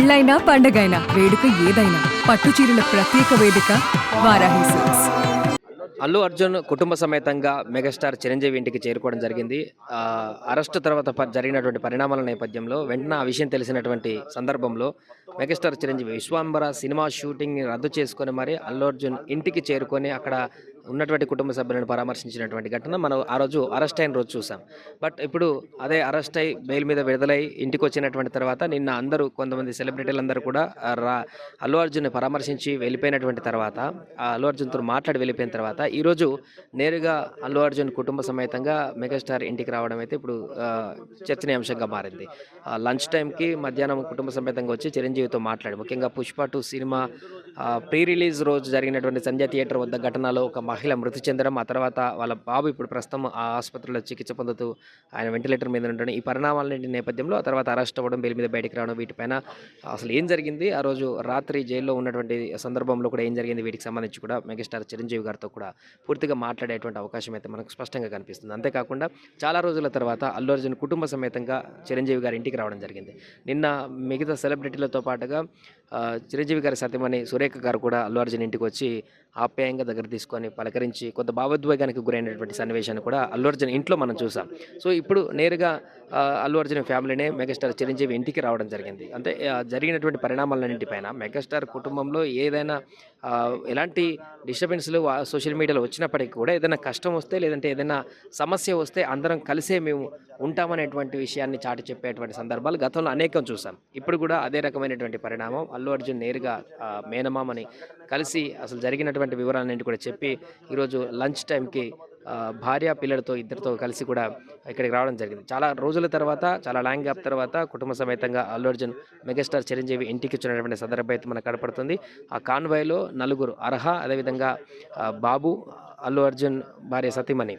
పెళ్ళైనా పండగైనా వేడుక ఏదైనా పట్టు చీరల ప్రత్యేక వేదిక వారాహి సిల్క్స్. అల్లు అర్జున్ కుటుంబ సమేతంగా మెగాస్టార్ చిరంజీవి ఇంటికి చేరుకోవడం జరిగింది. అరెస్ట్ తర్వాత జరిగినటువంటి పరిణామాల నేపథ్యంలో వెంటనే ఆ విషయం తెలిసినటువంటి సందర్భంలో megastar Chiranjeevi Vishwambhara cinema shooting రద్దు చేసుకొని మరి అల్లు అర్జున్ ఇంటికి చేరుకొని అక్కడ ఉన్నటువంటి కుటుంబ సభ్యులను పరామర్శించినటువంటి ఘటన మనం ఆ రోజు అరెస్ట్ అయిన రోజు చూసాం. బట్ ఇప్పుడు అదే అరెస్ట్ అయి బెయిల్ మీద విడుదలై ఇంటికి వచ్చినటువంటి తర్వాత నిన్న అందరూ కొంతమంది సెలబ్రిటీలందరూ కూడా రా అల్లు అర్జున్ని పరామర్శించి వెళ్ళిపోయినటువంటి తర్వాత ఆ అల్లు అర్జున్తో మాట్లాడి వెళ్ళిపోయిన తర్వాత ఈరోజు నేరుగా అల్లు అర్జున్ కుటుంబ సమేతంగా మెగాస్టార్ ఇంటికి రావడం అయితే ఇప్పుడు చర్చనీయాంశంగా మారింది. ఆ, లంచ్ టైంకి మధ్యాహ్నం కుటుంబ సమేతంగా వచ్చి చిరంజీవితో మాట్లాడి ముఖ్యంగా Pushpa two cinema pre release రోజు జరిగినటువంటి సంధ్య థియేటర్ వద్ద ఘటనలో ఒక మహిళ మృతి చెందడం ఆ తర్వాత వాళ్ళ బాబు ఇప్పుడు ప్రస్తుతం ఆ ఆసుపత్రిలో చికిత్స పొందుతూ ఆయన వెంటిలేటర్ మీద ఉండడం ఈ పరిణామాలన్నింటి నేపథ్యంలో ఆ తర్వాత అరెస్ట్ అవ్వడం బెయిల్ మీద బయటికి రావడం వీటిపైన అసలు ఏం జరిగింది? ఆ రోజు రాత్రి జైల్లో ఉన్నటువంటి సందర్భంలో కూడా ఏం జరిగింది? వీటికి సంబంధించి కూడా మెగాస్టార్ చిరంజీవి గారితో కూడా పూర్తిగా మాట్లాడేటువంటి అవకాశం అయితే మనకు స్పష్టంగా కనిపిస్తుంది. అంతేకాకుండా చాలా రోజుల తర్వాత అల్లు అర్జున్ కుటుంబ సమేతంగా చిరంజీవి గారి ఇంటికి రావడం జరిగింది. నిన్న మిగతా సెలబ్రిటీలతో పాటుగా చిరంజీవి గారి సత్యమణి సురేఖ గారు కూడా అల్లు అర్జున్ ఇంటికి వచ్చి ఆప్యాయంగా దగ్గర తీసుకొని పలకరించి కొంత భావోద్వేగానికి గురైనటువంటి సన్నివేశాన్ని కూడా అల్లు అర్జున్ ఇంట్లో మనం చూసాం. సో ఇప్పుడు నేరుగా అల్లు అర్జున్ ఫ్యామిలీనే మెగాస్టార్ చిరంజీవి ఇంటికి రావడం జరిగింది. అంటే జరిగినటువంటి పరిణామాలన్నింటిపైన మెగాస్టార్ కుటుంబంలో ఏదైనా ఎలాంటి డిస్టర్బెన్స్లు సోషల్ మీడియాలో వచ్చినప్పటికీ కూడా ఏదైనా కష్టం వస్తే లేదంటే ఏదైనా సమస్య వస్తే అందరం కలిసే మేము ఉంటామనేటువంటి విషయాన్ని చాటి చెప్పేటువంటి సందర్భాలు గతంలో అనేకం చూసాం. ఇప్పుడు కూడా అదే రకమైనటువంటి పరిణామం అల్లు అర్జున్ నేరుగా మేనమామని కలిసి అసలు జరిగినటువంటి వివరాలన్నింటి కూడా చెప్పి ఈరోజు లంచ్ టైంకి భార్య పిల్లలతో ఇద్దరితో కలిసి కూడా ఇక్కడికి రావడం జరిగింది. చాలా రోజుల తర్వాత చాలా లాంగ్ గ్యాప్ తర్వాత కుటుంబ సమేతంగా అల్లు అర్జున్ మెగాస్టార్ చిరంజీవి ఇంటికి వచ్చినటువంటి సందర్భం అయితే మనకు కనపడుతుంది. ఆ కాన్వాయ్లో నలుగురు అర్హ అదేవిధంగా బాబు అల్లు అర్జున్ భార్య సతీమణి.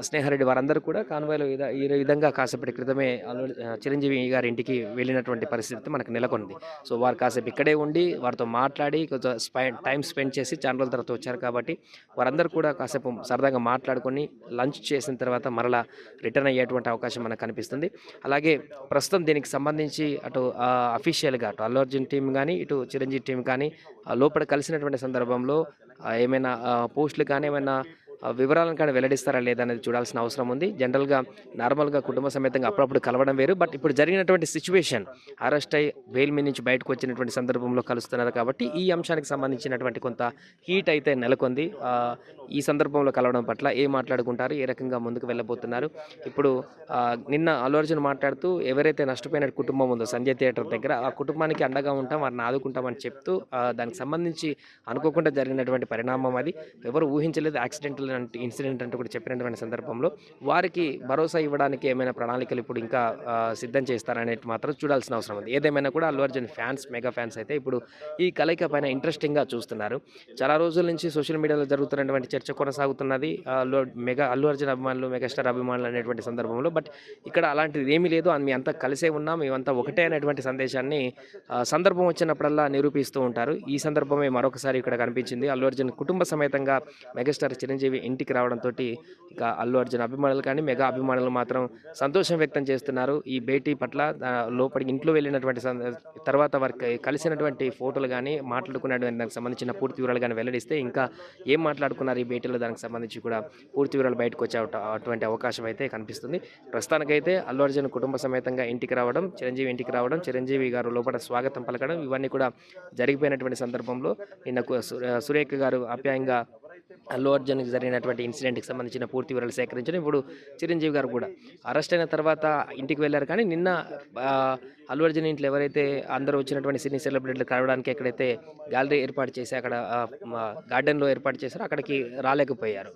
స్నేహారెడ్డి వారందరూ కూడా కాన్వాయ్లో ఇద- ఈ విధంగా కాసేపటి క్రితమే అల్లు చిరంజీవి గారి ఇంటికి వెళ్ళినటువంటి పరిస్థితి మనకు నెలకొంది. సో వారు కాసేపు ఇక్కడే ఉండి వారితో మాట్లాడి కొంచెం టైం స్పెండ్ చేసి చాలా రోజుల తర్వాత వచ్చారు కాబట్టి వారందరూ కూడా కాసేపు సరదాగా మాట్లాడుకొని లంచ్ చేసిన తర్వాత మరలా రిటర్న్ అయ్యేటువంటి అవకాశం మనకు కనిపిస్తుంది. అలాగే ప్రస్తుతం దీనికి సంబంధించి అటు అఫీషియల్గా అటు అల్లు అర్జున్ టీం కానీ ఇటు చిరంజీవి టీం కానీ లోపల కలిసినటువంటి సందర్భంలో ఏమైనా పోస్టులు కానీ ఏమైనా ఆ, వివరాలను కానీ వెల్లడిస్తారా లేదా అనేది చూడాల్సిన అవసరం ఉంది. జనరల్గా నార్మల్గా కుటుంబ సమేతంగా అప్పుడప్పుడు కలవడం వేరు. బట్ ఇప్పుడు జరిగినటువంటి సిచ్యువేషన్ అరెస్ట్ అయ్యి బెయిల్ మీ నుంచి బయటకు వచ్చినటువంటి సందర్భంలో కలుస్తున్నారు కాబట్టి ఈ అంశానికి సంబంధించినటువంటి కొంత హీట్ అయితే నెలకొంది. ఈ సందర్భంలో కలవడం పట్ల ఏ మాట్లాడుకుంటారు ఏ రకంగా ముందుకు వెళ్ళబోతున్నారు? ఇప్పుడు నిన్న అల్లు అర్జున్ మాట్లాడుతూ ఎవరైతే నష్టపోయిన కుటుంబం ఉందో సంజయ్ థియేటర్ దగ్గర ఆ కుటుంబానికి అండగా ఉంటాం వారిని ఆదుకుంటామని చెప్తూ దానికి సంబంధించి అనుకోకుండా జరిగినటువంటి పరిణామం అది. ఎవరు ఊహించలేదు యాక్సిడెంటల్ అంటే ఇన్సిడెంట్ అంటూ కూడా చెప్పినటువంటి సందర్భంలో వారికి భరోసా ఇవ్వడానికి ఏమైనా ప్రణాళికలు ఇప్పుడు ఇంకా సిద్ధం చేస్తారనేది మాత్రం చూడాల్సిన అవసరం ఉంది. ఏదేమైనా కూడా Allu Arjun fans mega fans అయితే ఇప్పుడు ఈ కలయిక పైన ఇంట్రెస్టింగ్గా చూస్తున్నారు. చాలా రోజుల నుంచి సోషల్ మీడియాలో జరుగుతున్నటువంటి చర్చ కొనసాగుతున్నది. అల్లు మెగా అల్లు అర్జున్ అభిమానులు మెగాస్టార్ అభిమానులు అనేటువంటి సందర్భంలో బట్ ఇక్కడ అలాంటిది ఏమీ లేదు. అని మీ అంతా కలిసే ఉన్నాం. మేమంతా ఒకటే అనేటువంటి సందేశాన్ని సందర్భం వచ్చినప్పుడల్లా నిరూపిస్తూ ఉంటారు. ఈ సందర్భమే మరొకసారి ఇక్కడ కనిపించింది. అల్లు అర్జున్ కుటుంబ సమేతంగా మెగాస్టార్ చిరంజీవి ఇంటికి రావడంతో ఇక అల్లు అర్జున్ అభిమానులు కానీ మెగా అభిమానులు మాత్రం సంతోషం వ్యక్తం చేస్తున్నారు. ఈ భేటీ పట్ల లోపలికి ఇంట్లో వెళ్ళినటువంటి తర్వాత వారికి కలిసినటువంటి ఫోటోలు కానీ మాట్లాడుకున్నటువంటి దానికి సంబంధించిన పూర్తి వివరాలు కానీ వెల్లడిస్తే ఇంకా ఏం మాట్లాడుకున్నారు ఈ భేటీలో దానికి సంబంధించి కూడా పూర్తి వివరాలు బయటకు వచ్చే అటువంటి అవకాశం అయితే కనిపిస్తుంది. ప్రస్తుతానికైతే అల్లు అర్జున్ కుటుంబ సమేతంగా ఇంటికి రావడం చిరంజీవి ఇంటికి రావడం చిరంజీవి గారు లోపల స్వాగతం పలకడం ఇవన్నీ కూడా జరిగిపోయినటువంటి సందర్భంలో నిన్న సురేఖ గారు ఆప్యాయంగా అల్లు అర్జున్కి జరిగినటువంటి ఇన్సిడెంట్కి సంబంధించిన పూర్తి వివరాలు సేకరించడం ఇప్పుడు చిరంజీవి గారు కూడా అరెస్ట్ అయిన తర్వాత ఇంటికి వెళ్ళారు. కానీ నిన్న అల్లు అర్జున్ ఇంట్లో ఎవరైతే అందరూ వచ్చినటువంటి సినీ సెలబ్రిటీలు కలవడానికి ఎక్కడైతే గ్యాలరీ ఏర్పాటు చేసి అక్కడ గార్డెన్లో ఏర్పాటు చేశారో అక్కడికి రాలేకపోయారు.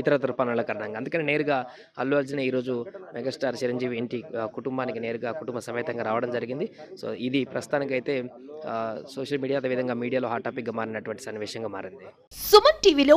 ఇతరతర పనుల కారణంగా. అందుకని నేరుగా అల్లు అర్జున్ ఈరోజు మెగాస్టార్ చిరంజీవి ఇంటి కుటుంబానికి నేరుగా కుటుంబ సమేతంగా రావడం జరిగింది. సో ఇది ప్రస్తుతానికైతే అయితే సోషల్ మీడియా అదేవిధంగా మీడియాలో హాట్ టాపిక్గా మారినటువంటి సన్నివేశంగా మారింది. సుమన్ టీవీలో